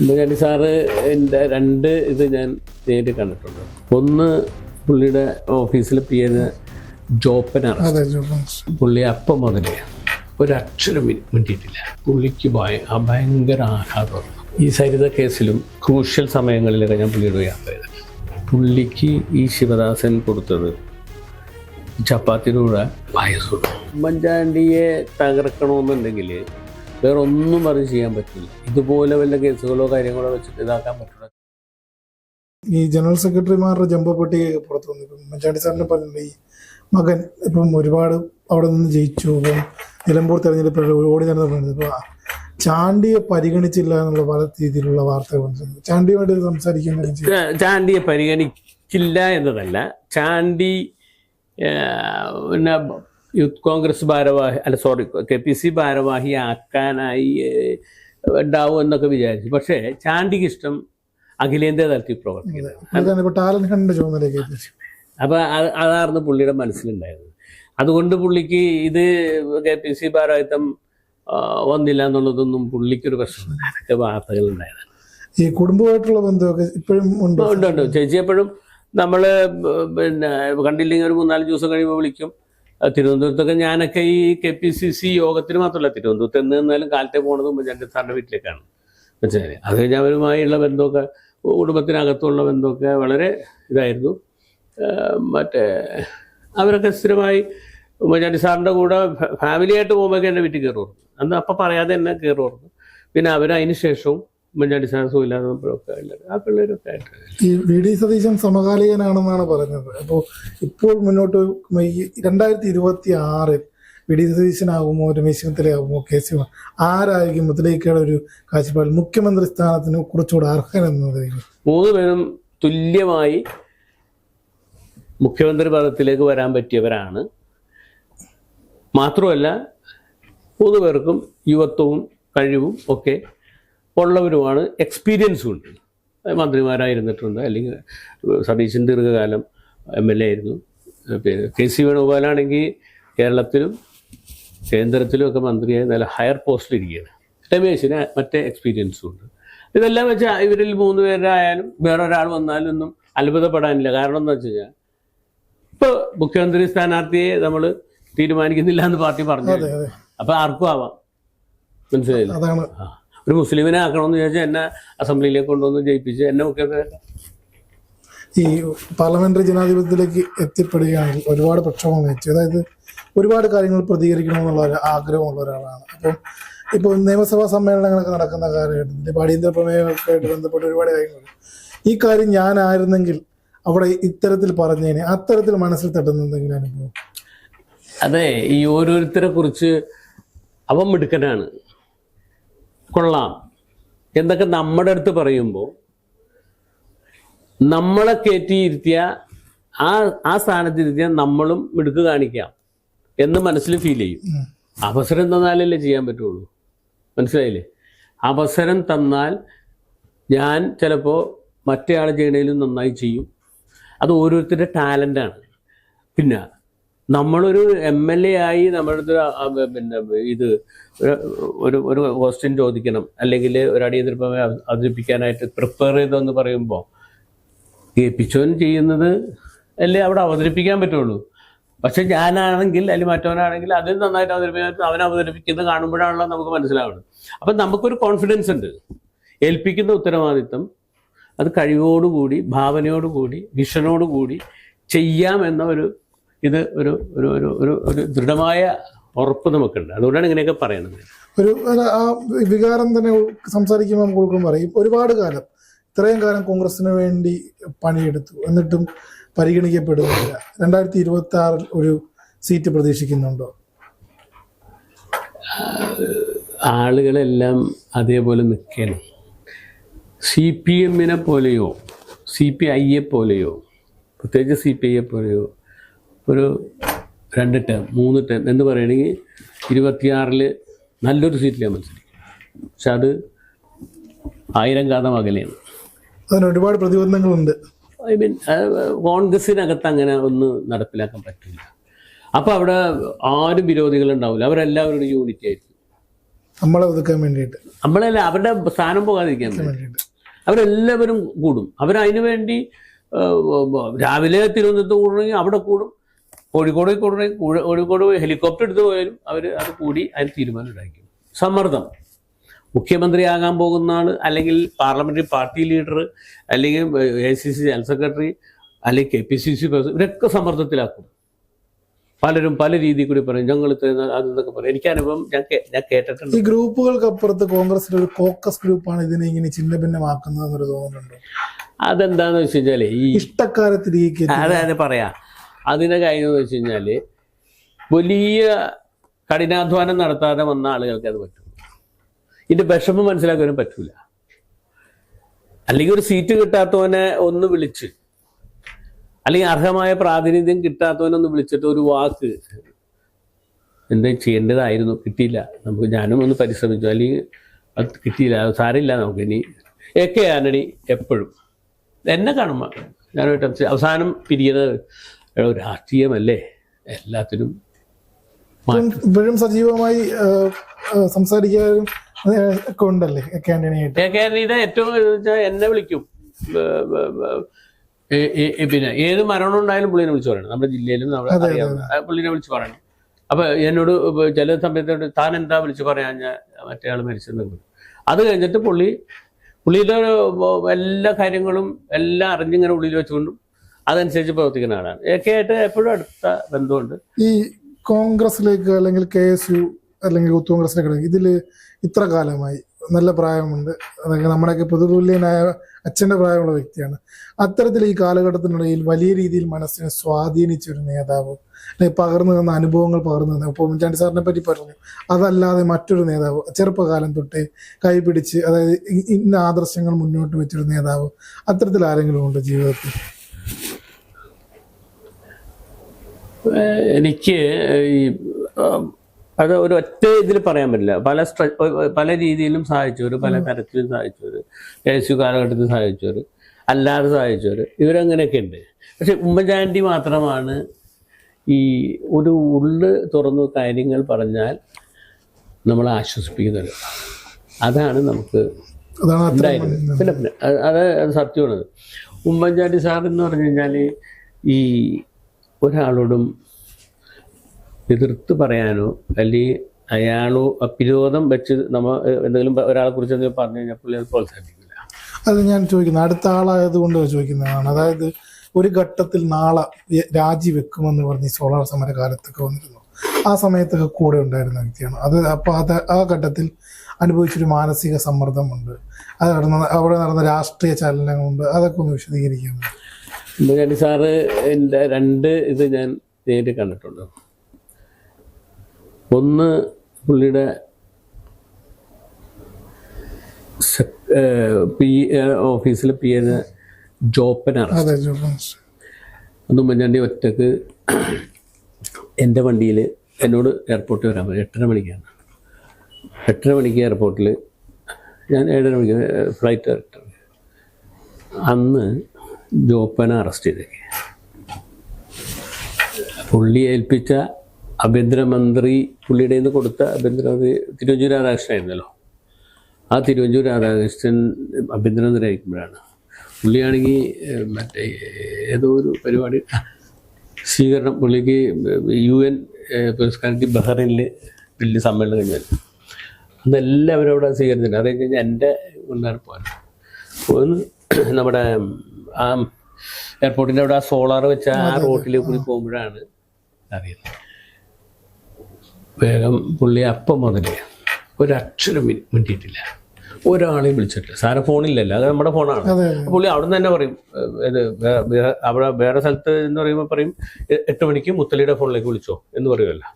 Oommen Chandy sir എന്റെ രണ്ട് ഇത് ഞാൻ നേരിട്ട് കണ്ടിട്ടുണ്ട്. ഒന്ന് പുള്ളിയുടെ ഓഫീസിൽ പി എന് ജോപ്പനാണ്. പുള്ളി അപ്പം മുതലേ ഒരക്ഷരം മിണ്ടിയിട്ടില്ല. പുള്ളിക്ക് ഭയങ്കര ആഘാതം ഈ സരിത കേസിലും ക്രൂഷ്യൽ സമയങ്ങളിലൊക്കെ ഞാൻ പുള്ളിയുടെ യാത്ര ചെയ്തത്. പുള്ളിക്ക് ഈ ശിവദാസൻ കൊടുത്തത് ചപ്പാത്തിയുടെ വയസ്സുള്ളൂ. ഉമ്മൻചാണ്ടിയെ തകർക്കണമെന്നുണ്ടെങ്കിൽ വേറെ ഒന്നും പറഞ്ഞ് ചെയ്യാൻ പറ്റില്ല. ഇതുപോലെ വല്ല കേസുകളോ കാര്യങ്ങളോ വെച്ചിട്ട് ഇതാക്കാൻ പറ്റില്ല ഈ ജനറൽ സെക്രട്ടറിമാരുടെ ജമ്പ പട്ടിക പുറത്തു വന്നു ഇപ്പം ഉമ്മൻചാണ്ടി സാറിന് പറഞ്ഞിട്ടുണ്ട് ഈ മകൻ ഇപ്പം ഒരുപാട് അവിടെ നിന്ന് ജയിച്ചു. ഇപ്പം നിലമ്പൂർ തെരഞ്ഞെടുപ്പിൽ ഓടി നടന്ന് പറയുന്നത് ഇപ്പൊ ചാണ്ടിയെ പരിഗണിച്ചില്ല എന്നുള്ള പല രീതിയിലുള്ള വാർത്തകൾ ചാണ്ടിയുമായിട്ട് സംസാരിക്കാൻ ചാണ്ടിയെ പരിഗണിക്കില്ല എന്നതല്ല. ചാണ്ടി പിന്നെ യൂത്ത് കോൺഗ്രസ് ഭാരവാഹി അല്ല സോറി കെ പി സി ഭാരവാഹി ആക്കാനായി ഉണ്ടാവും എന്നൊക്കെ വിചാരിച്ചു. പക്ഷേ ചാണ്ടിക്ക് ഇഷ്ടം അഖിലേന്ത്യാ തലത്തിൽ പ്രവർത്തിക്കുന്നത്. അത്. അതായിരുന്നു പുള്ളിയുടെ മനസ്സിലുണ്ടായത്. അതുകൊണ്ട് പുള്ളിക്ക് ഇത് കെ പി സി ഭാരവാഹിത്വം വന്നില്ല എന്നുള്ളതൊന്നും പുള്ളിക്കൊരു പ്രശ്നമില്ല അതൊക്കെ വാർത്തകളുണ്ടായതാണ് ഈ കുടുംബമായിട്ടുള്ള ബന്ധമൊക്കെ ഇപ്പോഴും ഉണ്ട്? ഉണ്ട് ഉണ്ട്. ചേച്ചി എപ്പോഴും നമ്മൾ പിന്നെ കണ്ടില്ലെങ്കിൽ ഒരു മൂന്നാൽ ദിവസം കഴിയുമ്പോൾ വിളിക്കും. തിരുവനന്തപുരത്തൊക്കെ ഞാനൊക്കെ ഈ കെ പി സി സി യോഗത്തിന് മാത്രമല്ല തിരുവനന്തപുരത്ത് എന്ന് നിന്നാലും കാലത്തെ പോണത് ഉമ്മൻചാണ്ടി സാറിന്റെ വീട്ടിലേക്കാണ്. വെച്ചാൽ അത് കഴിഞ്ഞ് അവരുമായുള്ള ബന്ധമൊക്കെ കുടുംബത്തിനകത്തുള്ള ബന്ധമൊക്കെ വളരെ ഇതായിരുന്നു. മറ്റേ അവരൊക്കെ സ്ഥിരമായി ഉമ്മൻചാണ്ടി സാറിന്റെ കൂടെ ഫാമിലിയായിട്ട് പോകുമ്പോഴൊക്കെ എന്റെ വീട്ടിൽ കയറുമായിരുന്നു. അന്ന് അപ്പം പറയാതെ എന്നെ കയറുമായിരുന്നു. പിന്നെ അവരതിന് ശേഷവും ഉമ്മൻചാണ്ടി സാർ സുഖമില്ലാതെ നമ്മളൊക്കെ ആ പിള്ളേരൊക്കെ ആയിട്ട്. ഈ വി ഡി സതീശൻ സമകാലികനാണെന്നാണ് പറഞ്ഞത്. അപ്പോൾ ഇപ്പോൾ മുന്നോട്ട് രണ്ടായിരത്തി ഇരുപത്തി ആറിൽ വി ഡി സതീശനാകുമോ രമേശ് ചെന്നിത്തലയാകുമോ കെ സി ആരായിരിക്കും മുത്തലേക്കയുടെ ഒരു കാഴ്ചപ്പാട്? മുഖ്യമന്ത്രി സ്ഥാനത്തിന് കുറച്ചുകൂടെ അർഹൻ എന്നതായിരിക്കും മൂന്ന് പേരും തുല്യമായി മുഖ്യമന്ത്രി പദത്തിലേക്ക് വരാൻ പറ്റിയവരാണ്. മാത്രമല്ല മൂന്ന് പേർക്കും യുവത്വവും കഴിവും ഒക്കെ ഉള്ളവരുമാണ് എക്സ്പീരിയൻസും ഉണ്ട്. മന്ത്രിമാരായിരുന്നിട്ടുണ്ട് അല്ലെങ്കിൽ സതീശൻ ദീർഘകാലം എം എൽ എ ആയിരുന്നു. പിന്നെ കെ സി വേണുഗോപാലാണെങ്കിൽ കേരളത്തിലും കേന്ദ്രത്തിലും ഒക്കെ മന്ത്രിയായി നല്ല ഹയർ പോസ്റ്റിൽ ഇരിക്കുകയാണ്. രമേശിന് മറ്റേ എക്സ്പീരിയൻസും ഉണ്ട്. ഇതെല്ലാം വെച്ച് ഇവരിൽ മൂന്ന് പേരായാലും വേറെ ഒരാൾ വന്നാലും ഒന്നും അത്ഭുതപ്പെടാനില്ല. കാരണം എന്താ വെച്ച് കഴിഞ്ഞാൽ ഇപ്പോൾ മുഖ്യമന്ത്രി സ്ഥാനാർത്ഥിയെ നമ്മൾ തീരുമാനിക്കുന്നില്ല എന്ന് പാർട്ടി പറഞ്ഞു. അപ്പോൾ ആർക്കും ആവാം. മനസ്സിലായില്ല. ഒരു മുസ്ലിമിനെ ആക്കണമെന്ന് ചോദിച്ചാൽ എന്നെ അസംബ്ലിയിലേക്ക് കൊണ്ടുവന്ന് ജയിപ്പിച്ച് എന്നെ മുഖ്യമന്ത്രി ഈ പാർലമെന്ററി ജനാധിപത്യത്തിലേക്ക് എത്തിപ്പെടുകയാണെങ്കിൽ ഒരുപാട് പ്രക്ഷോഭം നയിച്ചു. അതായത് ഒരുപാട് കാര്യങ്ങൾ പ്രതികരിക്കണമെന്നുള്ള ഒരു ആഗ്രഹമുള്ള ഒരാളാണ്. അപ്പം ഇപ്പോൾ നിയമസഭാ സമ്മേളനങ്ങളൊക്കെ നടക്കുന്ന കാലഘട്ടത്തിൽ അടിയന്തര പ്രമേയമൊക്കെ ആയിട്ട് ബന്ധപ്പെട്ട് ഒരുപാട് കാര്യങ്ങളുണ്ട്. ഈ കാര്യം ഞാനായിരുന്നെങ്കിൽ അവിടെ ഇത്തരത്തിൽ പറഞ്ഞതിന് അത്തരത്തിൽ മനസ്സിൽ തട്ടുന്ന എന്തെങ്കിലും അനുഭവം? അതെ ഈ ഓരോരുത്തരെ കുറിച്ച് അവൻ മിടുക്കനാണ്. കൊള്ളാം. എന്നൊക്കെ നമ്മുടെ അടുത്ത് പറയുമ്പോൾ നമ്മളെ കയറ്റിയിരുത്തിയ ആ ആ സ്ഥാനത്തിരുത്തിയ നമ്മളും മിടുക്ക് കാണിക്കാം എന്ന് മനസ്സിൽ ഫീൽ ചെയ്യും. അവസരം തന്നാലല്ലേ ചെയ്യാൻ പറ്റുള്ളൂ. മനസ്സിലായില്ലേ? അവസരം തന്നാൽ ഞാൻ ചിലപ്പോൾ മറ്റേ ആൾ ചെയ്യണേലും നന്നായി ചെയ്യും. അത് ഓരോരുത്തരുടെ ടാലന്റാണ് പിന്നെ നമ്മളൊരു എം എൽ എ ആയി നമ്മുടെ പിന്നെ ഇത് ഒരു- ഒരു ക്വസ്റ്റ്യൻ ചോദിക്കണം. അല്ലെങ്കിൽ ഒരു അടിയന്തര അവതരിപ്പിക്കാനായിട്ട് പ്രിപ്പയർ ചെയ്തെന്ന് പറയുമ്പോൾ കേൾപ്പിച്ചവൻ ചെയ്യുന്നത് അല്ലേ അവിടെ അവതരിപ്പിക്കാൻ പറ്റുള്ളൂ. പക്ഷെ ഞാനാണെങ്കിൽ അല്ലെങ്കിൽ മറ്റവനാണെങ്കിൽ അതിൽ നന്നായിട്ട് അവതരിപ്പിക്കാൻ അവൻ അവതരിപ്പിക്കുന്നത് കാണുമ്പോഴാണല്ലോ നമുക്ക് മനസ്സിലാവുന്നത്. അപ്പം നമുക്കൊരു കോൺഫിഡൻസ് ഉണ്ട്. ഏൽപ്പിക്കുന്ന ഉത്തരവാദിത്തം അത് കഴിവോടുകൂടി ഭാവനയോടുകൂടി വിഷനോടുകൂടി ചെയ്യാം എന്ന ഒരു ഇത് ഒരു ഒരു ഒരു ഒരു ഒരു ദൃഢമായ ഉറപ്പ് നമുക്കുണ്ട്. അതുകൊണ്ടാണ് ഇങ്ങനെയൊക്കെ പറയുന്നത്. ഒരു ആ വികാരം തന്നെ സംസാരിക്കുമ്പോൾ നമുക്ക് പറയും ഒരുപാട് കാലം ഇത്രയും കാലം കോൺഗ്രസിന് വേണ്ടി പണിയെടുത്തു. എന്നിട്ടും പരിഗണിക്കപ്പെടുന്നില്ല. രണ്ടായിരത്തി ഇരുപത്തി ആറിൽ ഒരു സീറ്റ് പ്രതീക്ഷിക്കുന്നുണ്ടോ? ആളുകളെല്ലാം അതേപോലെ നിൽക്കണം സി പി എമ്മിനെ പോലെയോ സി പി ഐയെ പോലെയോ പ്രത്യേകിച്ച് സി പി ഐയെ പോലെയോ ഒരു രണ്ട് ടേം മൂന്ന് ടേം എന്ന് പറയുകയാണെങ്കിൽ ഇരുപത്തിയാറിൽ നല്ലൊരു സീറ്റിൽ ഞാൻ മത്സരിക്കും. പക്ഷെ അത് ആയിരം കാതം അകലെയാണ്. അതിന് ഒരുപാട് പ്രതിബന്ധങ്ങളുണ്ട്. ഐ മീൻ കോൺഗ്രസിനകത്ത് അങ്ങനെ ഒന്ന് നടപ്പിലാക്കാൻ പറ്റില്ല. അപ്പോൾ അവിടെ ആരും വിരോധികൾ ഉണ്ടാവില്ല. അവരെല്ലാവരും യൂണിറ്റി ആയിരിക്കും. നമ്മളെ ഒതുക്കാൻ വേണ്ടിയിട്ട്. നമ്മളല്ല അവരുടെ സ്ഥാനം പോകാതിരിക്കാൻ വേണ്ടിയിട്ട്. അവരെല്ലാവരും കൂടും. അവരതിനു വേണ്ടി രാവിലെ തിരുവനന്തപുരത്ത് കൂടണമെങ്കിൽ അവിടെ കൂടും. കോഴിക്കോട് കൂടെ കൂഴ- കോഴിക്കോട് പോയി ഹെലികോപ്റ്റർ എടുത്തു പോയാലും അവർ അത് കൂടി അതിന് തീരുമാനം ഉണ്ടാക്കി സമ്മർദ്ദം. മുഖ്യമന്ത്രിയാകാൻ പോകുന്ന ആൾ അല്ലെങ്കിൽ പാർലമെന്ററി പാർട്ടി ലീഡർ അല്ലെങ്കിൽ A C C general secretary അല്ലെങ്കിൽ K P C C president ഇവരൊക്കെ സമ്മർദ്ദത്തിലാക്കും. പലരും പല രീതിയിൽ കൂടി പറയും ഞങ്ങൾ അതെന്നൊക്കെ പറയും. എനിക്ക് അനുഭവം ഞാൻ ഞാൻ കേട്ടിട്ടുണ്ട്. ഈ ഗ്രൂപ്പുകൾക്ക് അപ്പുറത്ത് കോൺഗ്രസിന്റെ ഒരു കോക്കസ് ഗ്രൂപ്പാണ് ഇതിനെ ഇങ്ങനെ ചിന്ന ഭിന്നമാക്കുന്നത് എന്നൊരു തോന്നുന്നുണ്ടോ അതെന്താന്ന് വെച്ച് കഴിഞ്ഞാൽ ഈ ഇഷ്ടക്കാരെ അതെ അതെ പറയാം. അതിന്റെ കാര്യം എന്ന് വെച്ച് കഴിഞ്ഞാൽ വലിയ കഠിനാധ്വാനം നടത്താതെ വന്ന ആളുകൾക്ക് അത് പറ്റും. ഇതിന്റെ വിഷമം മനസ്സിലാക്കാനും പറ്റൂല. അല്ലെങ്കിൽ ഒരു സീറ്റ് കിട്ടാത്തവനെ ഒന്ന് വിളിച്ച് അല്ലെങ്കിൽ അർഹമായ പ്രാതിനിധ്യം കിട്ടാത്തവനെ ഒന്ന് വിളിച്ചിട്ട് ഒരു വാക്ക് എന്താ ചെയ്യേണ്ടതായിരുന്നു? കിട്ടിയില്ല. നമുക്ക് ഞാനും ഒന്ന് പരിശ്രമിച്ചു. അല്ലെങ്കിൽ അത് കിട്ടിയില്ല. സാരമില്ല നമുക്ക് ഇനി. എ കെ എപ്പോഴും എന്നെ കാണുമ്പോൾ ഞാനൊരു അവസാനം പിരിയുന്നത് എടോ, രാഷ്ട്രീയമല്ലേ? എല്ലാത്തിനും ഇപ്പോഴും സജീവമായി സംസാരിക്കാനും ഒക്കെ ഉണ്ടല്ലേ ഏറ്റവും എന്നെ വിളിക്കും. പിന്നെ ഏത് മരണം ഉണ്ടായാലും പുള്ളിനെ വിളിച്ചു പറയണം. നമ്മുടെ ജില്ലയിലും നമ്മുടെ പുള്ളിനെ വിളിച്ചു പറയണം. അപ്പൊ എന്നോട് ചില സമയത്തോട് താൻ എന്താ വിളിച്ചു പറയാൻ ഞാൻ മറ്റേ ആൾ മരിച്ചെന്നു അത് കഴിഞ്ഞിട്ട് പുള്ളി പുള്ളിയുടെ എല്ലാ കാര്യങ്ങളും എല്ലാം അറിഞ്ഞിങ്ങനെ ഉള്ളിൽ വെച്ചുകൊണ്ടും അതനുസരിച്ച് പ്രവർത്തിക്കുന്ന ആളാണ്. എ കെ ആയിട്ട് എപ്പോഴും അടുത്ത ബന്ധമുണ്ട്. ഈ കോൺഗ്രസിലേക്ക് അല്ലെങ്കിൽ കെ എസ് യു അല്ലെങ്കിൽ യൂത്ത് കോൺഗ്രസിലേക്ക് ഇതിൽ ഇത്ര കാലമായി നല്ല പ്രായമുണ്ട്. അതായത് നമ്മുടെയൊക്കെ പൊതുതുല്യനായ അച്ഛന്റെ പ്രായമുള്ള വ്യക്തിയാണ്. അത്തരത്തിൽ ഈ കാലഘട്ടത്തിനിടയിൽ വലിയ രീതിയിൽ മനസ്സിനെ സ്വാധീനിച്ച ഒരു നേതാവ് പകർന്നു തന്ന അനുഭവങ്ങൾ പകർന്നു തന്ന ഇപ്പോൾ ഉമ്മൻചാണ്ടി സാറിനെ പറ്റി പറഞ്ഞു. അതല്ലാതെ മറ്റൊരു നേതാവ് ചെറുപ്പകാലം തൊട്ട് കൈപിടിച്ച് അതായത് ഇന്ന ആദർശങ്ങൾ മുന്നോട്ട് വെച്ചൊരു നേതാവ് അത്തരത്തിൽ ആരെങ്കിലും ഉണ്ട് ജീവിതത്തിൽ? എനിക്ക് ഈ അത് ഒരു ഒറ്റ ഇതിൽ പറയാൻ പറ്റില്ല. പല സ്ട്ര പല രീതിയിലും സഹായിച്ചവർ പല തരത്തിലും സഹായിച്ചവർ യേശു കാലഘട്ടത്തിൽ സഹായിച്ചവർ അല്ലാതെ സഹായിച്ചവർ ഇവരങ്ങനെയൊക്കെ ഉണ്ട്. പക്ഷെ ഉമ്മൻചാണ്ടി മാത്രമാണ് ഈ ഒരു ഉള്ള് തുറന്നു കാര്യങ്ങൾ പറഞ്ഞാൽ നമ്മളെ ആശ്വസിപ്പിക്കുന്നത്. അതാണ് നമുക്ക് പിന്നെ പിന്നെ അത് സത്യമാണത്. ഉമ്മൻചാണ്ടി സാർ എന്ന് പറഞ്ഞു കഴിഞ്ഞാൽ ഈ ഒരാളോടും എതിർത്ത് പറയാനോ അല്ലെങ്കിൽ അയാളോ വിരോധം വെച്ച് നമ്മൾ എന്തെങ്കിലും ഒരാളെ കുറിച്ച് എന്തെങ്കിലും പറഞ്ഞു കഴിഞ്ഞാൽ പുള്ളി അത് പ്രോത്സാഹിപ്പിക്കില്ല. അത് ഞാൻ ചോദിക്കുന്നത് അടുത്ത ആളായത് കൊണ്ട് ചോദിക്കുന്നതാണ്. അതായത് ഒരു ഘട്ടത്തിൽ നാളെ രാജി രാജിവെക്കുമെന്ന് പറഞ്ഞ് സോളാർ സമര കാലത്തൊക്കെ വന്നിരുന്നു. ആ സമയത്തൊക്കെ കൂടെ ഉണ്ടായിരുന്ന വ്യക്തിയാണ്. അത് അപ്പോൾ അത് ആ ഘട്ടത്തിൽ അനുഭവിച്ചൊരു മാനസിക സമ്മർദ്ദമുണ്ട്. അത് അവിടെ നടന്ന രാഷ്ട്രീയ ചലനങ്ങളുണ്ട്. അതൊക്കെ ഒന്ന് വിശദീകരിക്കാം ഉമ്മൻചാണ്ടി സാറ് എന്റെ രണ്ട് ഇത് ഞാൻ നേരിട്ട് കണ്ടിട്ടുണ്ട് ഒന്ന് പുള്ളിയുടെ പി ഓഫീസിൽ പി എ ജോപ്പനാണ് അതെ ജോബാൻസ്. അന്ന് ഉമ്മൻചാണ്ടി ഒറ്റയ്ക്ക് എന്റെ വണ്ടിയിൽ എന്നോട് എയർപോർട്ടിൽ വരാൻ പറ്റും എട്ടര മണിക്കാണ്. എട്ടര മണിക്ക് എയർപോർട്ടിൽ ഞാൻ ഏഴര മണിക്ക് ഫ്ലൈറ്റ് എട്ടര അന്ന് ജോപ്പനെ അറസ്റ്റ് ചെയ്തേക്ക്. പുള്ളി ഏൽപ്പിച്ച ആഭ്യന്തരമന്ത്രി പുള്ളിയുടെ നിന്ന് കൊടുത്ത ആഭ്യന്തരമന്ത്രി തിരുവഞ്ചൂർ രാധാകൃഷ്ണനായിരുന്നല്ലോ. ആ തിരുവഞ്ചൂർ രാധാകൃഷ്ണൻ ആഭ്യന്തരമന്ത്രി ആയിരിക്കുമ്പോഴാണ് പുള്ളിയാണെങ്കിൽ മറ്റേ ഏതോ ഒരു പരിപാടി. സ്വീകരണം പുള്ളിക്ക് യു എൻ പുരസ്കാരത്തിൽ ബഹ്റിനിൽ വലിയ സമ്മേളനം കഴിഞ്ഞാൽ അന്നെല്ലാവരും അവിടെ സ്വീകരിച്ചിട്ടുണ്ട്. അത് കഴിഞ്ഞ് കഴിഞ്ഞാൽ എന്റെ കൊണ്ടാണ് പോകാൻ ഒന്ന് നമ്മുടെ ആ എയർപോർട്ടിന്റെ അവിടെ ആ സോളാർ വെച്ച ആ റോട്ടിൽ കൂടി പോകുമ്പോഴാണ് അറിയുന്നത് വേഗം പുള്ളി അപ്പം മുതലേ ഒരക്ഷരം മിണ്ടിയിട്ടില്ല. ഒരാളെയും വിളിച്ചിട്ടില്ല. സാറെ ഫോണില്ലല്ലോ. അത് നമ്മുടെ ഫോണാണ്. പുള്ളി അവിടെ നിന്ന് തന്നെ പറയും ഇത് അവിടെ വേറെ സ്ഥലത്ത് എന്ന് പറയുമ്പോൾ പറയും "എ- എട്ട് മണിക്ക് മുത്തലിയുടെ ഫോണിലേക്ക് വിളിച്ചോ എന്ന് പറയുമല്ലോ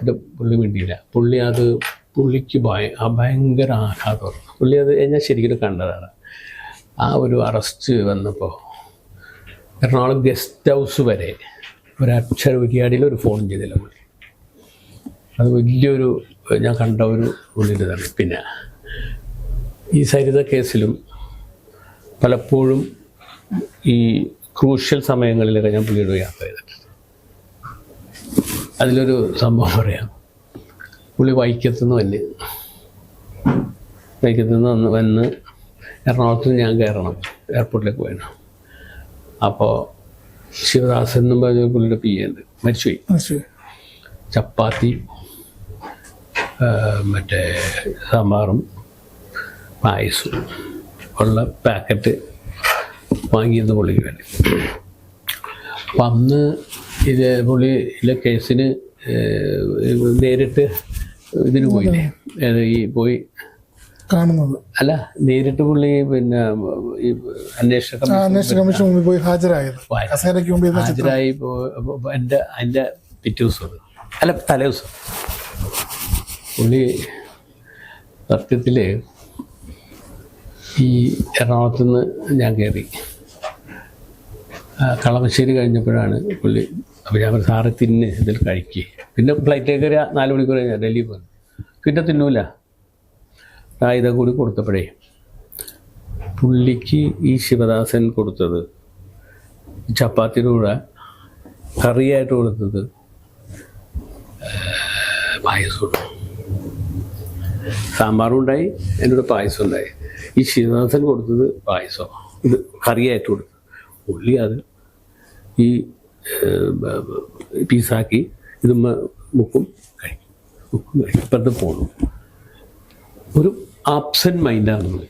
ഇത് പുള്ളി മിണ്ടിയില്ല. പുള്ളി അത് പുള്ളിക്ക് ഭയ ഭയങ്കര ആഘാതമായിരുന്നു പുള്ളി അത് ഞാൻ ശരിക്കും കണ്ടതാണ്. ആ ഒരു അറസ്റ്റ് വന്നപ്പോൾ എറണാകുളം ഗസ്റ്റ് ഹൗസ് വരെ ഒരക്ഷര ഉരിയാടിയിൽ ഒരു ഫോൺ ചെയ്തില്ല പുള്ളി. അത് വലിയൊരു ഞാൻ കണ്ട ഒരു പുള്ളിന്റെ തന്നെ പിന്നെ ഈ സരിത കേസിലും പലപ്പോഴും ഈ ക്രൂഷ്യൽ സമയങ്ങളിലൊക്കെ ഞാൻ പുള്ളിയുടെ യാത്ര ചെയ്തിട്ടുണ്ട്. അതിലൊരു സംഭവം പറയാം. പുള്ളി വൈക്കത്തുനിന്ന് വന്ന് വൈക്കത്തുനിന്ന് വന്ന് എറണാകുളത്ത് ഞാൻ കയറണം. എയർപോർട്ടിലേക്ക് പോയണം അപ്പോൾ ശിവദാസൻ എന്നും പറഞ്ഞ പുള്ളിയുടെ പി ഉണ്ട്. മരിച്ചുപോയി. ചപ്പാത്തി മറ്റേ സാമ്പാറും പായസവും ഉള്ള പാക്കറ്റ് വാങ്ങിയത് പുള്ളിക്ക് വേണ്ടി. അപ്പം അന്ന് ഇത് പുള്ളി ഇല്ല കേസിന് നേരിട്ട് ഇതിന് പോയില്ലേ? ഈ പോയി കാണുന്നത്. അല്ല നേരിട്ട് പുള്ളി പിന്നെ ഈ അന്വേഷണ കമ്മീഷൻ അന്വേഷണ കമ്മീഷൻ മുമ്പിൽ പോയി ഹാജരായത്. കസേരയ്ക്ക് മുമ്പിൽ ഹാജരായി എന്റെ അതിന്റെ പിറ്റേ ദിവസം. അല്ല തലേ ദിവസം പുള്ളി സത്യത്തിൽ ഈ എറണാകുളത്ത് നിന്ന് ഞാൻ കയറി കളമശ്ശേരി കഴിഞ്ഞപ്പോഴാണ് പുള്ളി അപ്പോൾ ഞാൻ സാറ് തിന്ന് ഇതിൽ കഴിക്കുക പിന്നെ ഫ്ലൈറ്റിലേക്ക് കയറി നാല് മണിക്കൂർ ഡൽഹി പോകുന്നു പിന്നെ തിന്നൂല. ആ ഇതൊക്കെ കൂടി കൊടുത്തപ്പോഴേ പുള്ളിക്ക് ഈ ശിവദാസൻ കൊടുത്തത് ചപ്പാത്തിയുടെ കൂടെ കറിയായിട്ട് കൊടുത്തത് പായസം സാമ്പാറും ഉണ്ടായി എന്റെ കൂടെ പായസം ഉണ്ടായി. ഈ ശിവദാസൻ കൊടുത്തത് പായസം ഇത് കറിയായിട്ട് കൊടുത്തു പുള്ളി അത് ഈ പീസാക്കി ഇത് മുക്കും കഴിക്കും. മുക്കും കഴിക്കും. ഇപ്പുറത്ത് പോകണം ഒരു ആബ്സെന്റ് മൈൻഡാണെന്ന്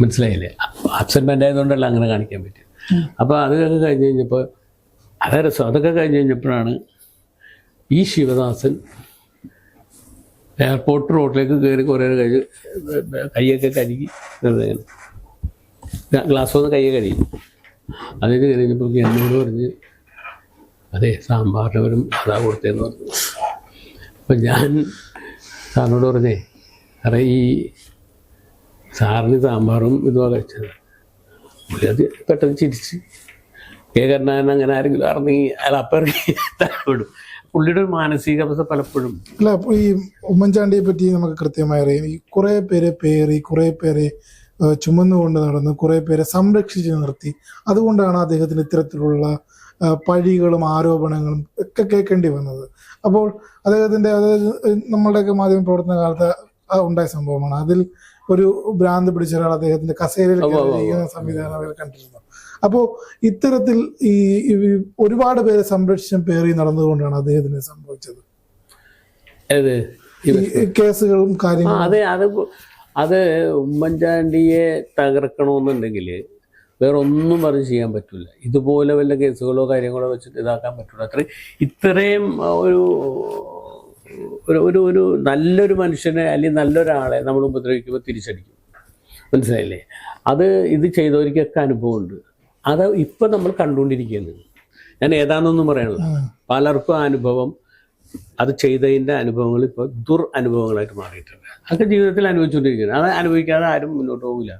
മനസ്സിലായില്ലേ? ആബ്സെന്റ് മൈൻഡ് ആയതുകൊണ്ടല്ല അങ്ങനെ കാണിക്കാൻ പറ്റും അപ്പോൾ അതൊക്കെ കഴിഞ്ഞ് കഴിഞ്ഞപ്പോൾ അതേ രസം. അതൊക്കെ കഴിഞ്ഞ് കഴിഞ്ഞപ്പോഴാണ് ഈ ശിവദാസൻ എയർപോർട്ട് റോഡിലേക്ക് കയറി കുറേ കഴിഞ്ഞ് കൈയൊക്കെ കഴുകി ഗ്ലാസ് വന്ന് കയ്യെ കഴിയും അതിന് കഴിഞ്ഞപ്പോൾ എന്നോട് പറഞ്ഞ് അതെ സാമ്പാറിനവരും അതാ കൊടുത്തേന്ന് പറഞ്ഞു. അപ്പം ഞാൻ സാറിനോട് പറഞ്ഞേ സാറേ ഈ സാറിന് സാമ്പാറും ഇതുപോലെ വെച്ചത്. അത് പെട്ടെന്ന് ചിരിച്ച്. കെ അങ്ങനെ ആരെങ്കിലും അറിഞ്ഞെങ്കിൽ അയാൾ അപ്പം ഇറങ്ങി തലപ്പെടും പുള്ളിയുടെ ഒരു മാനസികാവസ്ഥ പലപ്പോഴും. അല്ല ഈ ഉമ്മൻചാണ്ടിയെ പറ്റി നമുക്ക് കൃത്യമായി അറിയാം. ഈ കുറേ പേരെ പേറി കുറേ പേരെ ചുമന്നുകൊണ്ട് നടന്ന് കുറെ പേരെ സംരക്ഷിച്ച് നിർത്തി. അതുകൊണ്ടാണ് അദ്ദേഹത്തിന് ഇത്തരത്തിലുള്ള പഴികളും ആരോപണങ്ങളും ഒക്കെ കേൾക്കേണ്ടി വന്നത്. അപ്പോൾ അദ്ദേഹത്തിന്റെ അതായത് നമ്മളുടെയൊക്കെ മാധ്യമ പ്രവർത്തന കാലത്ത് ഉണ്ടായ സംഭവമാണ്. അതിൽ ഒരു ഭ്രാന്ത് പിടിച്ച ഒരാൾ അദ്ദേഹത്തിന്റെ കസേരയിൽ ഇരിക്കുന്ന സംവിധാനം അവർ കണ്ടിരുന്നു. അപ്പോ ഇത്തരത്തിൽ ഈ ഒരുപാട് പേരെ സംരക്ഷിച്ചും പേറി നടന്നുകൊണ്ടാണ് അദ്ദേഹത്തിന് സംഭവിച്ചത്. കേസുകളും കാര്യങ്ങളും. അതെ അത് അത് ഉമ്മൻചാണ്ടിയെ തകർക്കണമെന്നുണ്ടെങ്കിൽ വേറെ ഒന്നും പറഞ്ഞ് ചെയ്യാൻ പറ്റില്ല ഇതുപോലെ വല്ല കേസുകളോ കാര്യങ്ങളോ വെച്ചിട്ട് ഇതാക്കാൻ പറ്റില്ല അത്രയും ഇത്രയും ഒരു ഒരു ഒരു ഒരു നല്ലൊരു മനുഷ്യനെ അല്ലെങ്കിൽ നല്ലൊരാളെ നമ്മൾ ഉപദ്രവിക്കുമ്പോൾ തിരിച്ചടിക്കും. മനസ്സിലായില്ലേ? അത് ഇത് ചെയ്തവർക്കൊക്കെ അനുഭവമുണ്ട്. അത് ഇപ്പം നമ്മൾ കണ്ടുകൊണ്ടിരിക്കുകയാണ്. ഞാൻ ഏതാണെന്നൊന്നും പറയാനുള്ള പലർക്കും ആ അനുഭവം അത് ചെയ്തതിന്റെ അനുഭവങ്ങൾ ഇപ്പോൾ ദുർ അനുഭവങ്ങളായിട്ട് മാറിയിട്ടുണ്ട്. അതൊക്കെ ജീവിതത്തിൽ അനുഭവിച്ചുകൊണ്ടിരിക്കുകയാണ്. അത് അനുഭവിക്കാതെ ആരും മുന്നോട്ട് പോകില്ല